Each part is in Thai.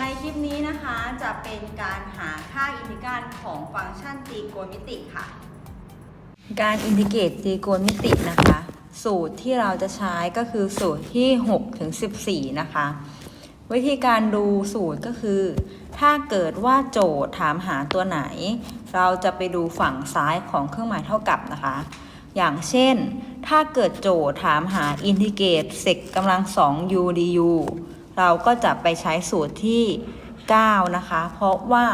ในคลิปนี้นะคะจะเป็นการหาค่าอินทิกรัลของฟังก์ชันตรีโกณมิติค่ะ การอินทิเกรตตรีโกณมิตินะคะ สูตรที่เราจะใช้ก็คือสูตรที่6ถึง14 นะคะ วิธีการดูสูตรก็คือ ถ้าเกิดว่าโจทย์ถามหาตัวไหน เราจะไปดูฝั่งซ้ายของเครื่องหมายเท่ากับนะคะ อย่างเช่น ถ้าเกิดโจทย์ถามหาอินทิเกรตเซกกำลัง2 u du เราก็จะไปใช้สูตรที่ 9 นะคะ เพราะว่า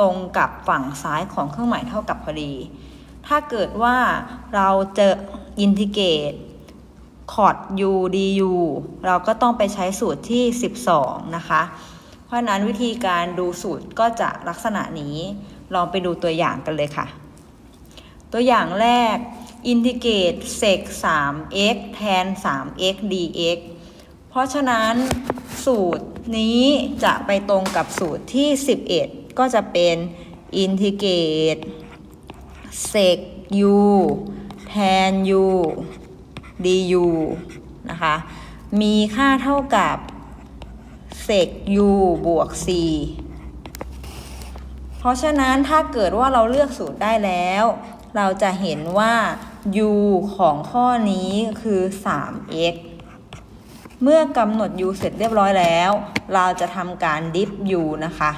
ตรงกับฝั่งซ้ายของเครื่องหมายเท่ากับพอดี ถ้าเกิดว่าเราเจออินทิเกรตคอร์ด u du เราก็ต้องไปใช้สูตรที่ 12 นะคะ เพราะฉะนั้นวิธีการดูสูตรก็จะลักษณะนี้ ลองไปดูตัวอย่างกันเลยค่ะ ตัวอย่างแรกอินทิเกรตเซก 3x แทน 3x dx เพราะฉะนั้นสูตรนี้จะไปตรงกับสูตรที่ 11 ก็จะเป็นอินทิเกรตเซก u แทน u du นะคะ มีค่าเท่ากับเซก u บวก c เพราะฉะนั้นถ้าเกิดว่าเราเลือกสูตรได้แล้ว เราจะเห็นว่า u ของข้อนี้คือ 3x เมื่อกำหนด u เสร็จเรียบร้อยแล้ว เราจะทำการดิฟ u นะคะ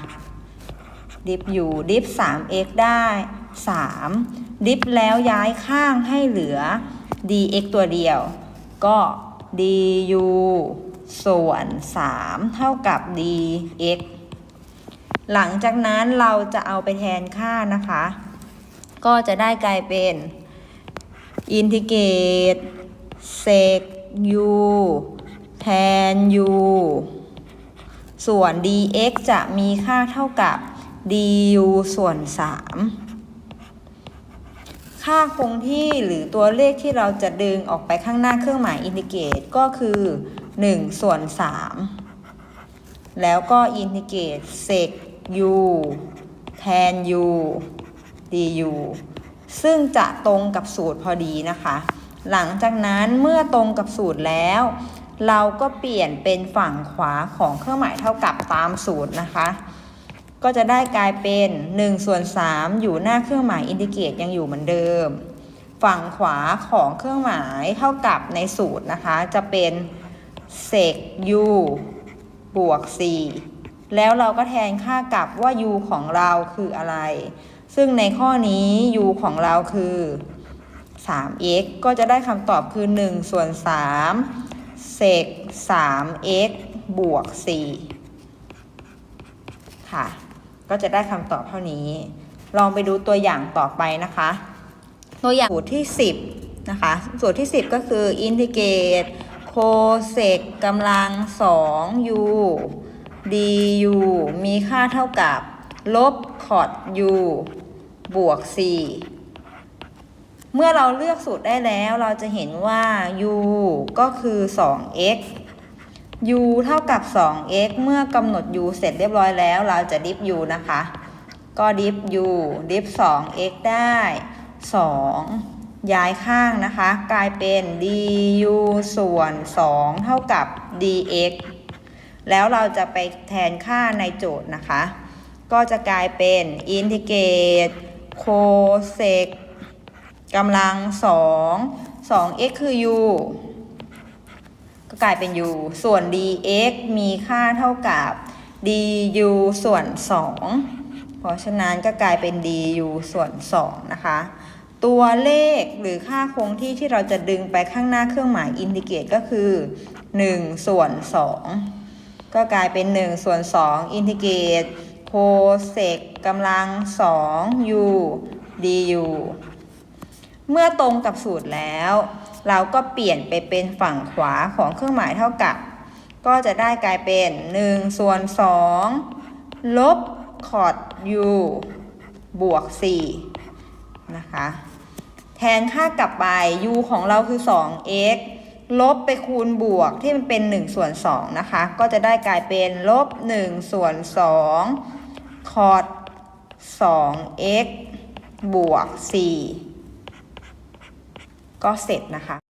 ดิฟ u ดิฟ 3x ได้ 3 ดิฟแล้วย้ายข้างให้เหลือ dx ตัวเดียว ก็ du ส่วน 3 เท่ากับ dx หลังจากนั้นเราจะเอาไปแทนค่านะคะ ก็จะได้กลายเป็นอินทิเกรตเซก u แทน u ส่วน dx จะมีค่าเท่ากับ du ส่วน 3 ค่าคงที่หรือตัวเลขที่เราจะดึงออกไปข้างหน้าเครื่องหมายอินทิเกรตก็คือ 1 ส่วน 3 แล้วก็อินทิเกรตเซก u แทน u du ซึ่งจะตรงกับสูตรพอดีนะคะ หลังจากนั้นเมื่อตรงกับสูตรแล้ว เราก็เปลี่ยนเป็นฝั่งขวาของเครื่องหมายเท่ากับตามสูตรนะคะ ก็จะได้กลายเป็น1ส่วน3อยู่หน้าเครื่องหมายอินทิเกรตยังอยู่เหมือนเดิม ฝั่งขวาของเครื่องหมายเท่ากับในสูตรนะคะ จะเป็นเศษ u บวก c แล้วเราก็แทนค่ากลับว่า u ของเราคืออะไร ซึ่งในข้อนี้ u ของเราคือ 3x ก็จะได้คำตอบคือ 1 ส่วน 3 เศษ 3x บวก4ค่ะ ก็จะได้คำตอบเท่านี้ ลองไปดูตัวอย่างต่อไปนะคะ ตัวอย่างสูตรที่ 10 นะคะ สูตรที่ 10 ก็คืออินทิเกรตโคเซกกำลัง2 u du มีค่าเท่ากับ ลบคอด u บวก c เมื่อเราเลือกสูตรได้แล้วเราจะเห็นว่า u ก็คือ 2x u เท่ากับ 2x เมื่อกำหนด u เสร็จเรียบร้อยแล้ว เราจะดิฟ u นะคะ ก็ดิฟ u ดิฟ 2x ได้ 2 ย้ายข้างนะคะ กลายเป็น du ส่วน 2 เท่ากับ dx แล้วเราจะไปแทนค่าในโจทย์นะคะ ก็จะกลายเป็นอินทิเกรตโคเซก กำลัง2 2x คือ u ก็กลายเป็น u ส่วน dx มีค่าเท่ากับ du ส่วน 2 เพราะฉะนั้นก็กลายเป็น du ส่วน 2 นะคะ ตัวเลขหรือค่าคงที่ที่เราจะดึงไปข้างหน้าเครื่องหมายอินทิเกรตก็คือ 1 ส่วน 2 ก็กลายเป็น 1 ส่วน 2 อินทิเกรตโคเซกกำลัง 2 u du เมื่อตรงกับสูตรแล้ว เราก็เปลี่ยนไปเป็นฝั่งขวาของเครื่องหมายเท่ากับ ก็จะได้กลายเป็น1ส่วน2ลบคอร์ด u บวก4นะคะแทนค่ากลับไป u ของเราคือ 2x ลบไปคูณบวกที่มันเป็น 1 ส่วน 2 นะคะ ก็จะได้กลายเป็นลบ 1 ส่วน 2 คอร์ด 2x บวก 4 ก็เสร็จนะคะ